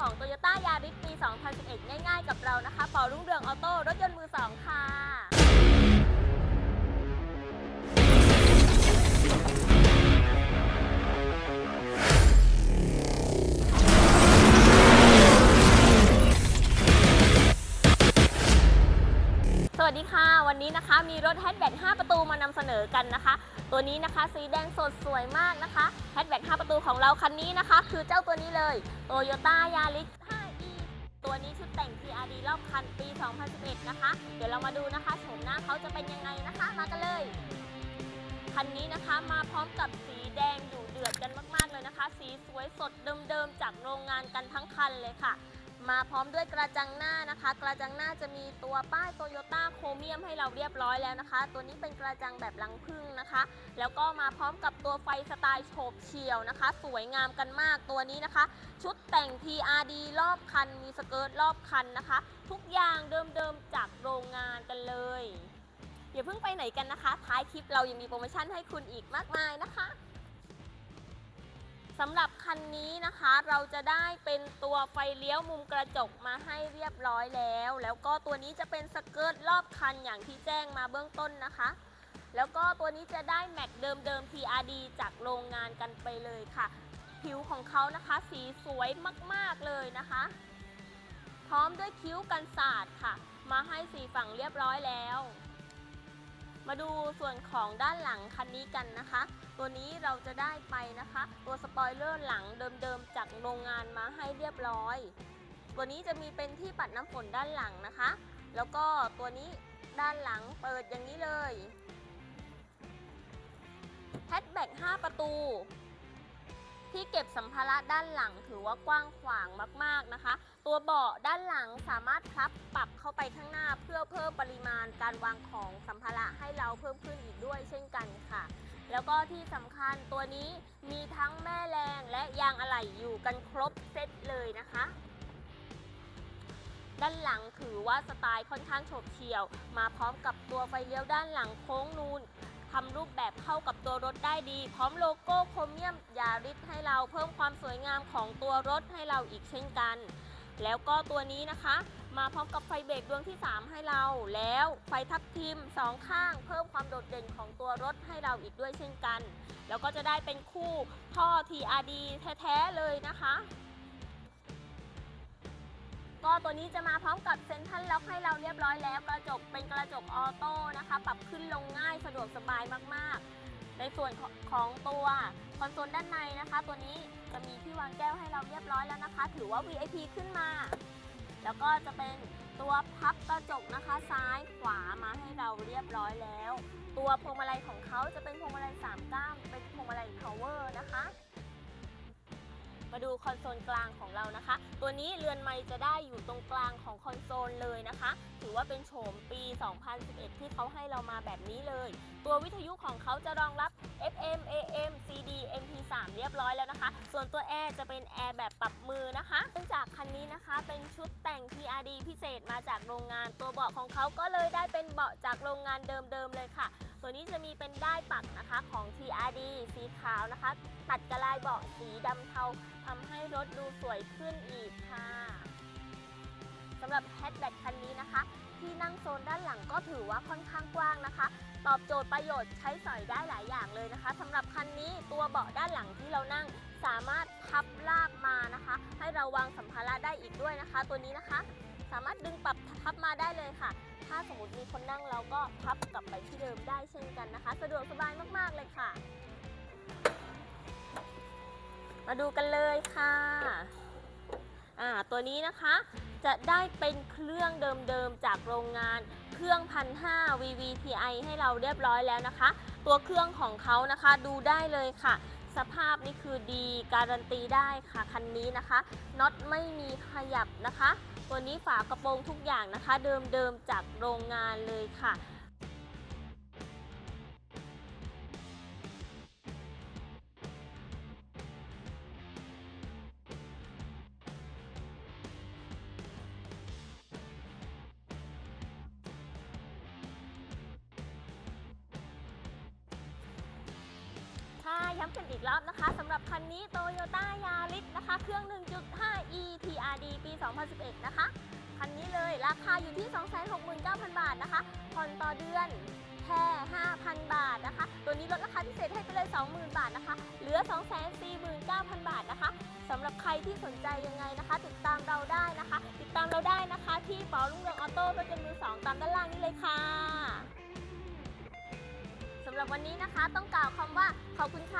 ของ Toyota Yaris ปี 2011 ง่ายๆ กับเรานะคะปอรุ่งเรืองออโต้รถยนต์มือสองค่ะ มีรถแฮชแบ็ก5ประตูมานำเสนอกันนะคะ ตัวนี้นะคะสีแดงสดสวยมากนะคะแฮชแบ็ก5ประตูของเราคันนี้นะคะ คือเจ้าตัวนี้เลย Toyota Yaris 5e ตัวนี้ชุดแต่ง TRD รอบคันปี 2011 นะคะ เดี๋ยวเรามาดูนะคะโฉมหน้าเขาจะเป็นยังไงนะคะ มากันเลย คันนี้นะคะมาพร้อมกับสีแดงอยู่เดือดกันมาก ๆ เลยนะคะ สีสวยสดเดิมๆจากโรงงานกันทั้งคันเลยค่ะ มาพร้อมด้วยกระจังหน้านะคะ กระจังหน้าจะมีตัวป้ายโตโยต้าโครเมียมให้เราเรียบร้อยแล้วนะคะ ตัวนี้เป็นกระจังแบบลังพึ่งนะคะ แล้วก็มาพร้อมกับตัวไฟสไตล์โฉบเฉี่ยวนะคะ สวยงามกันมากตัวนี้นะคะ ชุดแต่ง TRD รอบคัน มีสเกิร์ตรอบคันนะคะ ทุกอย่างเดิมๆจากโรงงานกันเลยอย่าเพิ่งไปไหนกันนะคะ ท้ายคลิปเรายังมีโปรโมชั่นให้คุณอีกมากมายนะคะ สำหรับคันนี้นะคะเราจะได้เป็นตัวไฟเลี้ยวมุมกระจกมาให้เรียบร้อยแล้ว แล้วก็ตัวนี้จะเป็นสเกิร์ตรอบคันอย่างที่แจ้งมาเบื้องต้นนะคะ แล้วก็ตัวนี้จะได้แม็กเดิมๆ TRD จากโรงงานกันไปเลยค่ะ ผิวของเขานะคะสีสวยมากๆเลยนะคะ พร้อมด้วยคิ้วกันสาดค่ะ มาให้สีฝั่งเรียบร้อยแล้ว มาดูส่วนของด้านหลังคันนี้กันนะคะ ตัวนี้เราจะได้ไปนะคะ ตัวสปอยเลอร์หลังเดิมๆจากโรงงานมาให้เรียบร้อย ตัวนี้จะมีเป็นที่ปัดน้ำฝนด้านหลังนะคะ แล้วก็ตัวนี้ด้านหลังเปิดอย่างนี้เลยแฮชแบ็ก5ประตู ที่เก็บสัมภาระด้านหลังถือว่ากว้างขวางมากๆนะคะ ตัวเบาะด้านหลังสามารถพับปรับเข้าไปข้างหน้า เพื่อเพิ่มปริมาณการวางของสัมภาระให้เราเพิ่มขึ้นอีกด้วยเช่นกันค่ะ แล้วก็ที่สำคัญตัวนี้มีทั้งแม่แรงและยางอะไหล่อยู่กันครบเซตเลยนะคะ ด้านหลังถือว่าสไตล์ค่อนข้างโฉบเฉี่ยว มาพร้อมกับตัวไฟเลี้ยวด้านหลังโค้งนูน ทำรูปแบบเข้ากับตัวรถได้ดี พร้อมโลโก้โครเมียมยาริสให้เราเพิ่มความสวยงามของตัวรถให้เราอีกเช่นกัน แล้วก็ตัวนี้นะคะ มาพร้อมกับไฟเบรกดวงที่ 3 ให้เรา แล้วไฟทับทิมสองข้าง เพิ่มความโดดเด่นของตัวรถให้เราอีกด้วยเช่นกัน แล้วก็จะได้เป็นคู่ท่อ TRD แท้ๆเลยนะคะ ก็ตัวนี้จะมาพร้อมกับเซ็นทรัลล็อกให้เราเรียบร้อยแล้ว กระจกเป็นกระจกออโต้นะคะ ปรับขึ้นลงง่ายสะดวกสบายมากๆ ในส่วนของตัวคอนโซลด้านในนะคะ ตัวนี้จะมีที่วางแก้วให้เราเรียบร้อยแล้วนะคะ ถือว่า VIP ขึ้นมา แล้วก็จะเป็นตัวพับกระจกนะคะ ซ้ายขวามาให้เราเรียบร้อยแล้ว ตัวพวงมาลัยของเขาจะเป็นพวงมาลัย3ก้าม คอนโซลกลางของเรานะคะ ตัวนี้เรือนไม้จะได้อยู่ตรงกลางของคอนโซลเลยนะคะถือว่าเป็นโฉมปี 2011 ที่เขาให้เรามาแบบนี้เลย ตัววิทยุของเขาจะรองรับ FM AM CD MP3 เรียบร้อยแล้วนะคะ ส่วนตัวแอร์จะเป็นแอร์แบบปรับมือนะคะเนื่องจากคันนี้นะคะเป็นชุดแต่ง TRD พิเศษมาจากโรงงาน ตัวเบาะของเขาก็เลยได้เป็นเบาะจากโรงงานเดิมๆเลยค่ะ ตัวนี้จะมีเป็นได้ายปักนะคะของ TRD สีขาวนะคะ ตัดกระลายเบาะสีดำเทาทำให้รถดูสวยขึ้นอีกค่ะ สำหรับแฮชแบ็กคันนี้นะคะ ที่นั่งโซนด้านหลังก็ถือว่าค่อนข้างกว้างนะคะ ตอบโจทย์ประโยชน์ใช้สอยได้หลายอย่างเลยนะคะสำหรับคันนี้ตัวเบาะด้านหลังที่เรานั่งสามารถพับลากมานะคะ ให้เราวางสัมภาระได้อีกด้วยนะคะ ตัวนี้นะคะ สามารถดึงปรับพับมาได้เลยค่ะ ถ้าสมมติมีคนนั่งเราก็พับกลับไปที่เดิมได้เช่นกันนะคะ สะดวกสบายมากๆเลยค่ะ มาดูกันเลยค่ะ อ่าตัวนี้นะคะ จะได้เป็นเครื่องเดิมๆจากโรงงาน เครื่องพันห้า VVTi ให้เราเรียบร้อยแล้วนะคะ ตัวเครื่องของเขานะคะดูได้เลยค่ะ สภาพนี่คือดีการันตีได้ค่ะคันนี้นะคะน็อตไม่มีขยับนะคะ ตัวนี้ฝากระโปรงทุกอย่างนะคะ เดิมๆจากโรงงานเลยค่ะ ค่ะย้ำกันอีกรอบนะคะสำหรับคันนี้ Toyota Yaris นะคะ เครื่อง 1.5 e TRD ปี 2011 นะคะ คันนี้เลยราคาอยู่ที่ 269,000 บาทนะคะ ผ่อนต่อเดือนแค่ 5,000 บาทนะคะ ตัวนี้ลดราคาพิเศษให้ไปเลย 20,000 บาทนะคะ เหลือ 249,000 บาทนะคะสำหรับใครที่สนใจยังไงนะคะ ติดตามเราได้นะคะ ติดตามเราได้นะคะที่ป๋อลุ่งเรืองออโต้รถยนต์มือสองตามด้านล่างนี้เลยค่ะสำหรับวันนี้นะคะต้องกล่าวคำว่าขอบคุณค่ะ